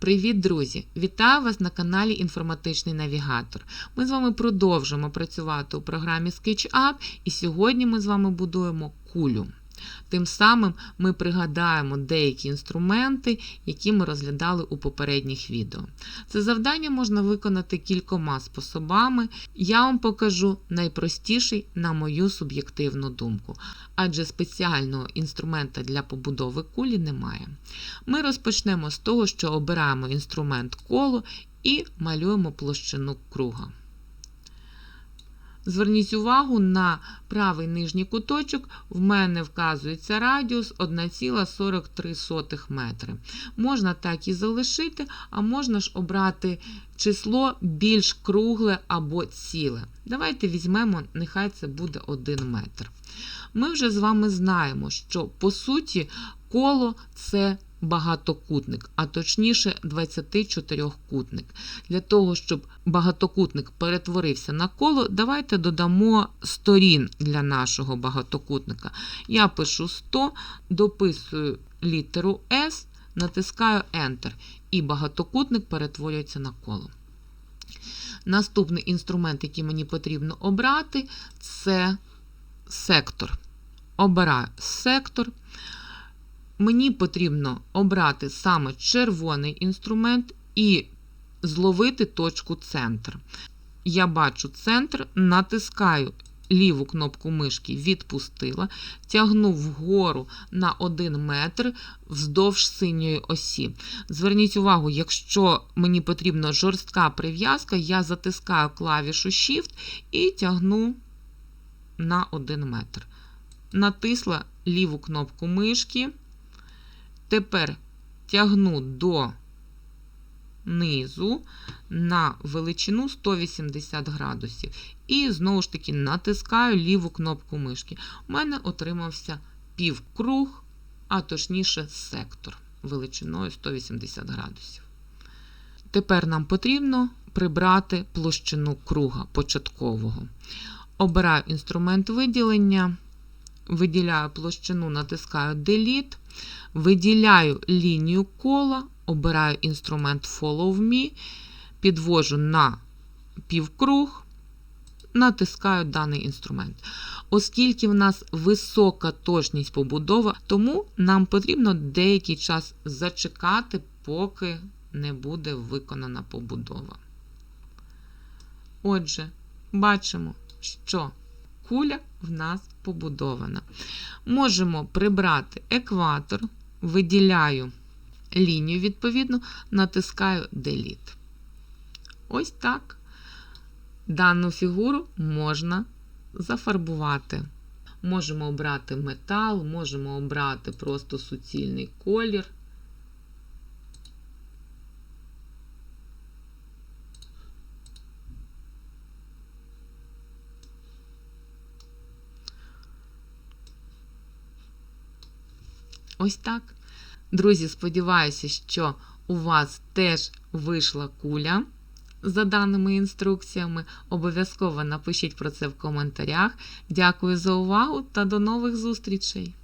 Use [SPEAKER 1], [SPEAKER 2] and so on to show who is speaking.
[SPEAKER 1] Привіт, друзі! Вітаю вас на каналі Інформатичний Навігатор. Ми з вами продовжуємо працювати у програмі SketchUp, і сьогодні ми з вами будуємо кулю. Тим самим ми пригадаємо деякі інструменти, які ми розглядали у попередніх відео. Це завдання можна виконати кількома способами. Я вам покажу найпростіший, на мою суб'єктивну думку, адже спеціального інструмента для побудови кулі немає. Ми розпочнемо з того, що обираємо інструмент коло і малюємо площину круга. Зверніть увагу на правий нижній куточок, в мене вказується радіус 1,43 метри. Можна так і залишити, а можна ж обрати число більш кругле або ціле. Давайте візьмемо, нехай це буде 1 метр. Ми вже з вами знаємо, що по суті коло це багатокутник, а точніше 24-кутник. Для того, щоб багатокутник перетворився на коло, давайте додамо сторін для нашого багатокутника. Я пишу 100, дописую літеру S, натискаю Enter, і багатокутник перетворюється на коло. Наступний інструмент, який мені потрібно обрати, це сектор. Обираю сектор. Мені потрібно обрати саме червоний інструмент і зловити точку центр. Я бачу центр, натискаю ліву кнопку мишки відпустила, тягну вгору на 1 метр вздовж синьої осі. Зверніть увагу, якщо мені потрібна жорстка прив'язка, я затискаю клавішу Shift і тягну на 1 метр. Натисла ліву кнопку мишки. Тепер тягну до низу на величину 180 градусів. І знову ж таки натискаю ліву кнопку мишки. У мене отримався півкруг, а точніше сектор величиною 180 градусів. Тепер нам потрібно прибрати площину круга початкового. Обираю інструмент виділення, виділяю площину, натискаю Delete. Виділяю лінію кола, обираю інструмент Follow Me, підвожу на півкруг, натискаю даний інструмент. Оскільки в нас висока точність побудова, тому нам потрібно деякий час зачекати, поки не буде виконана побудова. Отже, бачимо, що куля в нас побудована. Можемо прибрати екватор, виділяю лінію, відповідно, натискаю Delete. Ось так. Дану фігуру можна зафарбувати. Можемо обрати метал, можемо обрати просто суцільний колір. Ось так. Друзі, сподіваюся, що у вас теж вийшла куля за даними інструкціями. Обов'язково напишіть про це в коментарях. Дякую за увагу та до нових зустрічей!